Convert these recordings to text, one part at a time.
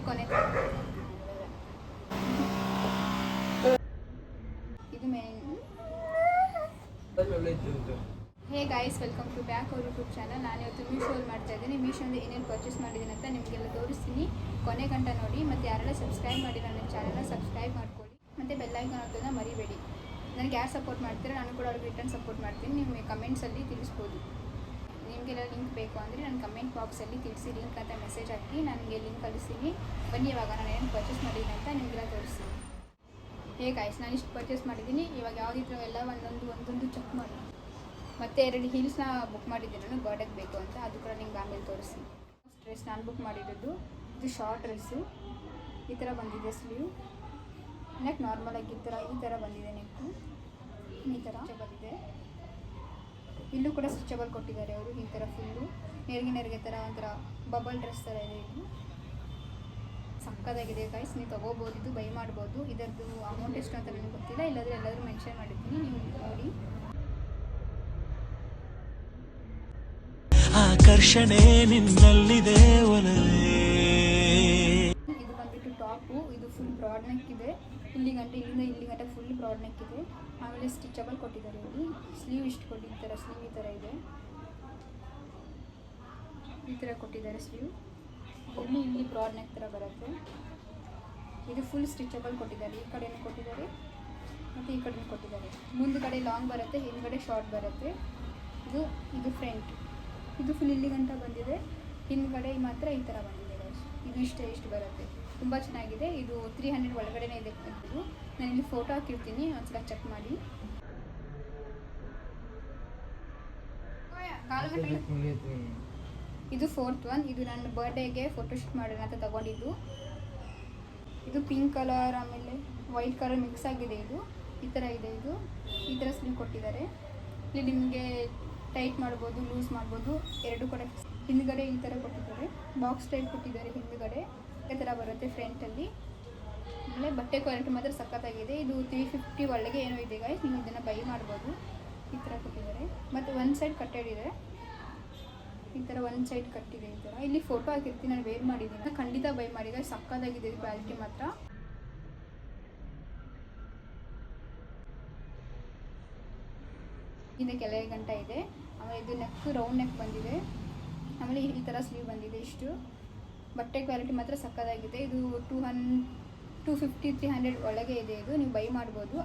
Video ಕೊನೆ ಇದು main hey guys welcome to back ಅವ್ರ ಯೂಟ್ಯೂಬ್ ಚಾನಲ್ ನಾನು ಇವತ್ತು ಮೀಶೋಲ್ಲಿ ಮಾಡ್ತಾ ಇದ್ದೀನಿ. ಮೀಶೋಯಿಂದ ಏನೇನು ಪರ್ಚೇಸ್ ಮಾಡಿದ್ದೀನಿ ಅಂತ ನಿಮಗೆಲ್ಲ ತೋರಿಸ್ತೀನಿ. ಕೊನೆ ಗಂಟ ನೋಡಿ. ಮತ್ತು ಯಾರೆಲ್ಲ ಸಬ್ಸ್ಕ್ರೈಬ್ ಮಾಡಿ ನನ್ನ ಚಾನಲ್ನ ಸಬ್ಸ್ಕ್ರೈಬ್ ಮಾಡ್ಕೊಳ್ಳಿ. ಮತ್ತು ಬೆಲ್ಲೈಕನ್ ಅನ್ನೋದನ್ನ ಮರಿಬೇಡಿ. ನನಗೆ ಯಾರು ಸಪೋರ್ಟ್ ಮಾಡ್ತೀರೋ ನಾನು ಕೂಡ ಅವ್ರಿಗೆ ರಿಟರ್ನ್ ಸಪೋರ್ಟ್ ಮಾಡ್ತೀನಿ. ನಿಮಗೆ ಕಮೆಂಟ್ಸಲ್ಲಿ ತಿಳಿಸ್ಬೋದು. ನಿಮಗೆಲ್ಲ ಲಿಂಕ್ ಬೇಕು ಅಂದರೆ ನಾನು ಕಮೆಂಟ್ ಬಾಕ್ಸಲ್ಲಿ ತಿಳಿಸಿ ಲಿಂಕ್ ಅಂತ ಮೆಸೇಜ್ ಹಾಕಿ ನನಗೆ ಲಿಂಕ್ ಕಳಿಸ್ತೀನಿ. ಬನ್ನಿ, ಇವಾಗ ನಾನು ಏನು ಪರ್ಚೇಸ್ ಮಾಡಿದ್ದೀನಿ ಅಂತ ನಿಮಗೆಲ್ಲ ತೋರಿಸ್ತೀನಿ. ಹೇಗೆ ಆಯ್ತು ನಾನು ಇಷ್ಟು ಪರ್ಚೇಸ್ ಮಾಡಿದ್ದೀನಿ. ಇವಾಗ ಯಾವುದಿದ್ರು ಎಲ್ಲ ಒಂದೊಂದು ಒಂದೊಂದು ಚೆಕ್ ಮಾಡಿ. ಮತ್ತು ಎರಡು ಹೀಲ್ಸ್ನ ಬುಕ್ ಮಾಡಿದ್ದೀನಿ. ನಾನು ಬರ್ಡೇಗೆ ಬೇಕು ಅಂತ. ಅದು ಕೂಡ ನಿಮ್ಗೆ ಆಮೇಲೆ ತೋರಿಸ್ತೀನಿ. ಡ್ರೆಸ್ ನಾನು ಬುಕ್ ಮಾಡಿರೋದು. ಇದು ಶಾರ್ಟ್ ಡ್ರೆಸ್ಸು ಈ ಥರ ಬಂದಿದೆ ಸ್ಲೀವ್ ನೆಕ್ ನಾರ್ಮಲಾಗಿ ಈ ಥರ ಈ ಥರ ಬಂದಿದೆ ನೆಕ್ಕು ಈ ಥರ ಬಂದಿದೆ. ಇಲ್ಲೂ ಕೂಡ ಸ್ಟಿಚಬಲ್ ಕೊಟ್ಟಿದ್ದಾರೆ ಅವರು, ಈ ಥರ ಫುಲ್ಲು ನೆರಿಗೆ ನೆರಿಗೆ ಥರ ಒಂಥರ ಬಬಲ್ ಡ್ರೆಸ್ ಥರ ಇದೆ ಇದು. ಸಕ್ಕದಾಗಿದೆ ಗೈಸ್ ನೀವು ತೊಗೋಬೋದು, ಇದು ಬೈ ಮಾಡ್ಬೋದು. ಇದರದ್ದು ಅಮೌಂಟ್ ಎಷ್ಟು ಅಂತ ನನಗೆ ಗೊತ್ತಿಲ್ಲ, ಇಲ್ಲಾಂದರೆ ಎಲ್ಲಾದರೂ ಮೆನ್ಷನ್ ಮಾಡಿದ್ದೀನಿ ನೀವು ನೋಡಿ. ಆಕರ್ಷಣೆ ನಿನ್ನಲ್ಲಿದೆ ಒಲವೇ. ಫುಲ್ ಬ್ರಾಡ್ ನೆಕ್ ಇದೆ. ಇಲ್ಲಿ ಗಂಟೆ ಇಲ್ಲಿಂದ ಇಲ್ಲಿ ಗಂಟೆ ಫುಲ್ ಬ್ರಾಡ್ ನೆಕ್ ಇದೆ. ಆಮೇಲೆ ಸ್ಟಿಚಬಲ್ ಕೊಟ್ಟಿದ್ದಾರೆ ಇಲ್ಲಿ. ಸ್ಲೀವ್ ಇಷ್ಟು ಕೊಟ್ಟಿದ್ದಾರೆ ಸ್ಲೀವ್ ಈ ಥರ ಇದೆ. ಈ ಥರ ಕೊಟ್ಟಿದ್ದಾರೆ ಸ್ಲೀವ್ ಇಲ್ಲಿ ಇಲ್ಲಿ ಬ್ರಾಡ್ ನೆಕ್ ಥರ ಬರುತ್ತೆ. ಇದು ಫುಲ್ ಸ್ಟಿಚಬಲ್ ಕೊಟ್ಟಿದ್ದಾರೆ. ಈ ಕಡೆನೂ ಕೊಟ್ಟಿದ್ದಾರೆ. ಮತ್ತು ಈ ಕಡೆನೂ ಕೊಟ್ಟಿದ್ದಾರೆ. ಮುಂದುಗಡೆ ಲಾಂಗ್ ಬರುತ್ತೆ, ಹಿಂದ್ಗಡೆ ಶಾರ್ಟ್ ಬರುತ್ತೆ. ಇದು ಇದು ಫ್ರಂಟ್ ಇದು ಫುಲ್ ಇಲ್ಲಿ ಗಂಟ ಬಂದಿದೆ. ಹಿಂದ್ಗಡೆ ಮಾತ್ರ ಈ ಥರ ಬಂದಿದೆ ಇದು ಇಷ್ಟೇ, ಇಷ್ಟು ಬರುತ್ತೆ. ತುಂಬ ಚೆನ್ನಾಗಿದೆ. ಇದು ತ್ರೀ ಹಂಡ್ರೆಡ್ ಒಳಗಡೆನೇ ಇದೆ. ನಾನು ಇಲ್ಲಿ ಫೋಟೋ ಹಾಕಿರ್ತೀನಿ. ಒಂದ್ಸಲ ಚೆಕ್ ಮಾಡಿ. ಇದು ಫೋರ್ತ್ ಒನ್ ಇದು ನನ್ನ ಬರ್ಡೇಗೆ ಫೋಟೋಶೂಟ್ ಮಾಡೋಣ ಅಂತ ತಗೊಂಡಿದ್ದು. ಇದು ಪಿಂಕ್ ಕಲರ್ ಆಮೇಲೆ ವೈಟ್ ಕಲರ್ ಮಿಕ್ಸ್ ಆಗಿದೆ ಇದು. ಈ ಥರ ಇದೆ ಇದು. ಈ ಥರ ಸ್ಲಿಮ್ ಕೊಟ್ಟಿದ್ದಾರೆ. ಇಲ್ಲಿ ನಿಮಗೆ ಟೈಟ್ ಮಾಡ್ಬೋದು ಲೂಸ್ ಮಾಡ್ಬೋದು, ಎರಡು ಕಡೆ ಹಿಂದ್ಗಡೆ ಈ ಥರ ಕೊಟ್ಟಿದ್ದಾರೆ. ಬಾಕ್ಸ್ ಟೈಪ್ ಕೊಟ್ಟಿದ್ದಾರೆ ಹಿಂದ್ಗಡೆ. ಈ ಥರ ಬರುತ್ತೆ ಫ್ರಂಟಲ್ಲಿ ಆಮೇಲೆ ಬಟ್ಟೆ ಕ್ವಾಲಿಟಿ ಮಾತ್ರ ಸಖತ್ತಾಗಿದೆ. ಇದು ತ್ರೀ ಫಿಫ್ಟಿ ಒಳಗೆ ಏನೋ ಇದೆ ಗಾಯ್ಸ್ ನೀವು ಇದನ್ನು ಬೈ ಮಾಡ್ಬೋದು. ಈ ಥರ ಕೊಟ್ಟಿದ್ದಾರೆ. ಮತ್ತು ಒಂದು ಸೈಡ್ ಕಟ್ಟೆಡ್ ಇದೆ. ಈ ಥರ ಒಂದು ಸೈಡ್ ಕಟ್ಟಿದೆ ಈ ಥರ. ಇಲ್ಲಿ ಫೋಟೋ ಹಾಕಿರ್ತೀನಿ, ನಾನು ವೇರ್ ಮಾಡಿದ್ದೀನಿ. ಖಂಡಿತ ಬೈ ಮಾಡಿದೆ ಸಕ್ಕತ್ತಾಗಿದೆ ಕ್ವಾಲಿಟಿ ಮಾತ್ರ. ಇನ್ನು ಕೆಲವೇ ಗಂಟ ಇದೆ. ಆಮೇಲೆ ಇದು ನೆಕ್ ರೌಂಡ್ ನೆಕ್ ಬಂದಿದೆ. ಆಮೇಲೆ ಈ ಥರ ಸ್ಲೀವ್ ಬಂದಿದೆ ಇಷ್ಟು. ಬಟ್ಟೆ ಕ್ವಾಲಿಟಿ ಮಾತ್ರ ಸಕ್ಕದಾಗಿದೆ ಇದು ಟೂ ಹನ್, ಟೂ ಫಿಫ್ಟಿ, ತ್ರೀ ಹಂಡ್ರೆಡ್ ಒಳಗೆ ಇದೆ ಇದು. ನೀವು ಬೈ ಮಾಡ್ಬೋದು.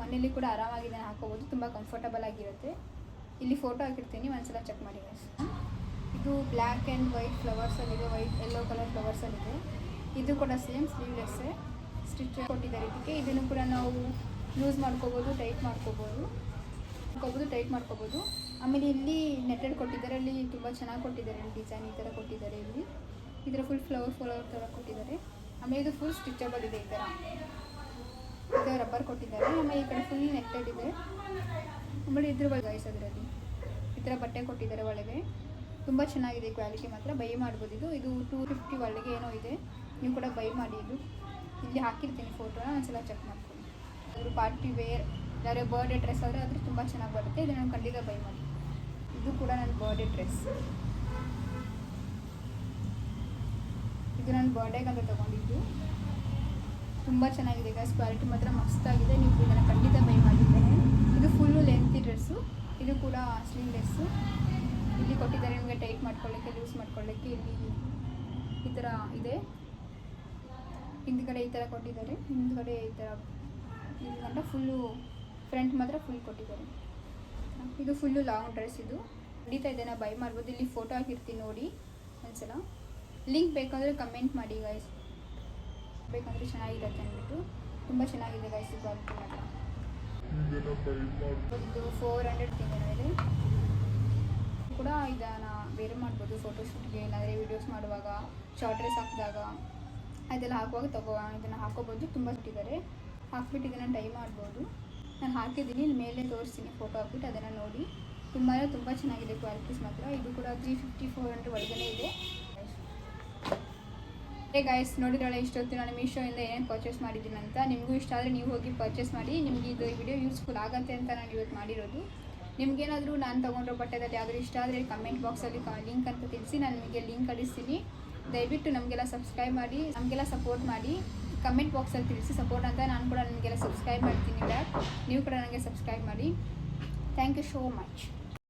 ಮನೇಲಿ ಕೂಡ ಆರಾಮಾಗಿ ಇದನ್ನು ಹಾಕೋಬೋದು. ತುಂಬ ಕಂಫರ್ಟಬಲ್ ಆಗಿರುತ್ತೆ. ಇಲ್ಲಿ ಫೋಟೋ ಹಾಕಿರ್ತೀನಿ. ಒಂದ್ಸಲ ಚೆಕ್ ಮಾಡಿ. ಇದು ಬ್ಲ್ಯಾಕ್ ಆ್ಯಂಡ್ ವೈಟ್ ಫ್ಲವರ್ಸಲ್ಲಿದೆ ವೈಟ್ ಯೆಲ್ಲೋ ಕಲರ್ ಫ್ಲವರ್ಸಲ್ಲಿದೆ ಇದು ಕೂಡ ಸೇಮ್ ಸ್ಲೀವ್ಲೆಸ್ಸೇ ಸ್ಟಿಚ್ ಕೊಟ್ಟಿದ್ದಾರೆ ಇದಕ್ಕೆ. ಇದನ್ನು ಕೂಡ ನಾವು ಯೂಸ್ ಮಾಡ್ಕೋಬೋದು ಟೈಟ್ ಮಾಡ್ಕೋಬೋದು. ಹಾಕೋಬೋದು ಟೈಟ್ ಮಾಡ್ಕೋಬೋದು. ಆಮೇಲೆ ಇಲ್ಲಿ ನೆಟ್ಟೆಡ್ ಕೊಟ್ಟಿದ್ದಾರೆ. ಅಲ್ಲಿ ತುಂಬ ಚೆನ್ನಾಗಿ ಕೊಟ್ಟಿದ್ದಾರೆ. ಡಿಸೈನ್ ಈ ಥರ ಕೊಟ್ಟಿದ್ದಾರೆ ಇಲ್ಲಿ. ಥರ ಫುಲ್ ಫ್ಲವರ್ ಫ್ಲವರ್ ಥರ ಕೊಟ್ಟಿದ್ದಾರೆ. ಆಮೇಲೆ ಇದು ಫುಲ್ ಸ್ಟಿಚಬಲ್ ಇದೆ ಈ ಥರ ಇದು ರಬ್ಬರ್ ಕೊಟ್ಟಿದ್ದಾರೆ. ಆಮೇಲೆ ಈ ಕಡೆ ಫುಲ್ ನೆಟ್ಟೆಡ್ ಇದೆ. ಆಮೇಲೆ ಇದ್ರ ಒಳಗೆ ಗೈಸ್ ಅದರಲ್ಲಿ. ಈ ಥರ ಬಟ್ಟೆ ಕೊಟ್ಟಿದ್ದಾರೆ ಒಳಗೆ. ತುಂಬ ಚೆನ್ನಾಗಿದೆ ಕ್ವಾಲಿಟಿ ಮಾತ್ರ. ಬೈ ಮಾಡ್ಬೋದು ಇದು. ಇದು ಟೂ ಫಿಫ್ಟಿ ಒಳಗೆ ಏನೋ ಇದೆ. ನೀವು ಕೂಡ ಬೈ ಮಾಡಿ ಇದು. ಇಲ್ಲಿ ಹಾಕಿರ್ತೀನಿ ಫೋಟೋನ ಒಂದ್ಸಲ ಚೆಕ್ ಮಾಡ್ಕೊಳ್ಳಿ. ಅದ್ರ ಪಾರ್ಟಿ ವೇರ್ ಯಾರೇ ಬರ್ಡೇ ಡ್ರೆಸ್ ಆದರೆ ಅದ್ರ ತುಂಬ ಚೆನ್ನಾಗಿ ಬರುತ್ತೆ. ಇದನ್ನು ಖಂಡಿತ ಬೈ ಮಾಡಿ ಇದು ಕೂಡ ನನ್ನ ಬರ್ಡೇ ಡ್ರೆಸ್ ಇದು ನನ್ನ ಬರ್ಡೇಗೆ ಅಂತ ತೊಗೊಂಡಿದ್ದು. ತುಂಬ ಚೆನ್ನಾಗಿದೆ ಗಾಯ್ಸ್ ಕ್ವಾಲಿಟಿ ಮಾತ್ರ ಮಸ್ತಾಗಿದೆ ನೀವು ಇದನ್ನು ಖಂಡಿತ ಬೈ ಮಾಡಿದ್ದೇನೆ ಇದು ಫುಲ್ಲು ಲೆಂತಿ ಡ್ರೆಸ್ಸು ಇದು ಕೂಡ ಸ್ಲೀವ್ಲೆಸ್ಸು ಇಲ್ಲಿ ಕೊಟ್ಟಿದ್ದಾರೆ ನಿಮಗೆ ಟೈಟ್ ಮಾಡ್ಕೊಳ್ಳೋಕ್ಕೆ ಲೂಸ್ ಮಾಡ್ಕೊಳ್ಳೋಕ್ಕೆ. ಇಲ್ಲಿ ಈ ಥರ ಇದೆ. ಹಿಂದ್ಗಡೆ ಈ ಥರ ಕೊಟ್ಟಿದ್ದಾರೆ. ಹಿಂದ್ಗಡೆ ಈ ಥರ ಇಲ್ಲಿ ಫುಲ್ಲು ಫ್ರಂಟ್ ಮಾತ್ರ ಫುಲ್ ಕೊಟ್ಟಿದ್ದಾರೆ. ಇದು ಫುಲ್ಲು ಲಾಂಗ್ ಡ್ರೆಸ್ ಇದು. ಖಂಡಿತ ಇದನ್ನು ಬೈ ಮಾಡ್ಬೋದು. ಇಲ್ಲಿ ಫೋಟೋ ಹಾಕಿರ್ತೀನಿ ನೋಡಿ. ಒಂದ್ಸಲ. ಲಿಂಕ್ ಬೇಕಂದರೆ ಕಮೆಂಟ್ ಮಾಡಿ ಗಾಯ್ಸ್ ಬೇಕಂದರೆ ಚೆನ್ನಾಗಿರುತ್ತೆ ಅಂದ್ಬಿಟ್ಟು. ತುಂಬ ಚೆನ್ನಾಗಿದೆ ಗಾಯ್ಸ್ ಕ್ವಾಲಿಟಿ ಮಾತ್ರ ಇದು ಫೋರ್ ಹಂಡ್ರೆಡ್ ತಿಂಗಳ ಇದೆ ಕೂಡ ಇದನ್ನು ಬೇರೆ ಮಾಡ್ಬೋದು ಫೋಟೋಶೂಟ್ಗೆ ಇಲ್ಲಾಂದರೆ ವೀಡಿಯೋಸ್ ಮಾಡುವಾಗ ಶಾರ್ಟ್ ಡ್ರೆಸ್ ಹಾಕಿದಾಗ. ಅದೆಲ್ಲ ಹಾಕುವಾಗ ತಗೋ ಇದನ್ನು ಹಾಕೋಬೋದು. ತುಂಬ ಇಟ್ಟಿದ್ದಾರೆ ಹಾಕ್ಬಿಟ್ಟು ಇದನ್ನು ಟೈ ಮಾಡ್ಬೋದು. ನಾನು ಹಾಕಿದ್ದೀನಿ. ಇಲ್ಲಿ ಮೇಲೆ ತೋರಿಸ್ತೀನಿ ಫೋಟೋ ಹಾಕ್ಬಿಟ್ಟು. ಅದನ್ನು ನೋಡಿ. ತುಂಬ ತುಂಬ ಚೆನ್ನಾಗಿದೆ ಕ್ವಾಲಿಟೀಸ್ ಮಾತ್ರ. ಇದು ಕೂಡ ತ್ರೀ ಫಿಫ್ಟಿ ಫೋರ್ ಹಂಡ್ರೆಡ್ ಒಳಗಡೆ ಇದೆ. ಹೇ ಗಾಯ್ಸ್ ನೋಡಿದ್ರಲ್ಲ ಇಷ್ಟೊತ್ತು ನಾನು ಮೀಶೋಯಿಂದ ಏನೇನು ಪರ್ಚೇಸ್ ಮಾಡಿದ್ದೀನಿ ಅಂತ. ನಿಮಗೂ ಇಷ್ಟ ಆದರೆ ನೀವು ಹೋಗಿ ಪರ್ಚೇಸ್ ಮಾಡಿ, ನಿಮಗೆ ಇದು ವಿಡಿಯೋ ಯೂಸ್ಫುಲ್ ಆಗುತ್ತೆ ಅಂತ ನಾನು ಇವತ್ತು ಮಾಡಿರೋದು. ನಿಮಗೇನಾದರೂ ನಾನು ತೊಗೊಂಡಿರೋ ಬಟ್ಟೆದಲ್ಲಿ ಯಾವ್ದಾದ್ರು ಇಷ್ಟ ಆದರೆ ಕಮೆಂಟ್ ಬಾಕ್ಸಲ್ಲಿ ಲಿಂಕ್ ಅಂತ ತಿಳಿಸಿ, ನಾನು ನಿಮಗೆ ಲಿಂಕ್ ಕಳಿಸ್ತೀನಿ. ದಯವಿಟ್ಟು ನಮಗೆಲ್ಲ ಸಬ್ಸ್ಕ್ರೈಬ್ ಮಾಡಿ, ನಮಗೆಲ್ಲ ಸಪೋರ್ಟ್ ಮಾಡಿ. ಕಮೆಂಟ್ ಬಾಕ್ಸಲ್ಲಿ ತಿಳಿಸಿ ಸಪೋರ್ಟ್ ಅಂತ ನಾನು ಕೂಡ ನಿಮಗೆಲ್ಲ ಸಬ್ಸ್ಕ್ರೈಬ್ ಮಾಡ್ತೀನಿ ಬ್ಯಾಕ್ ನೀವು ಕೂಡ ನನಗೆ ಸಬ್ಸ್ಕ್ರೈಬ್ ಮಾಡಿ. Thank you so much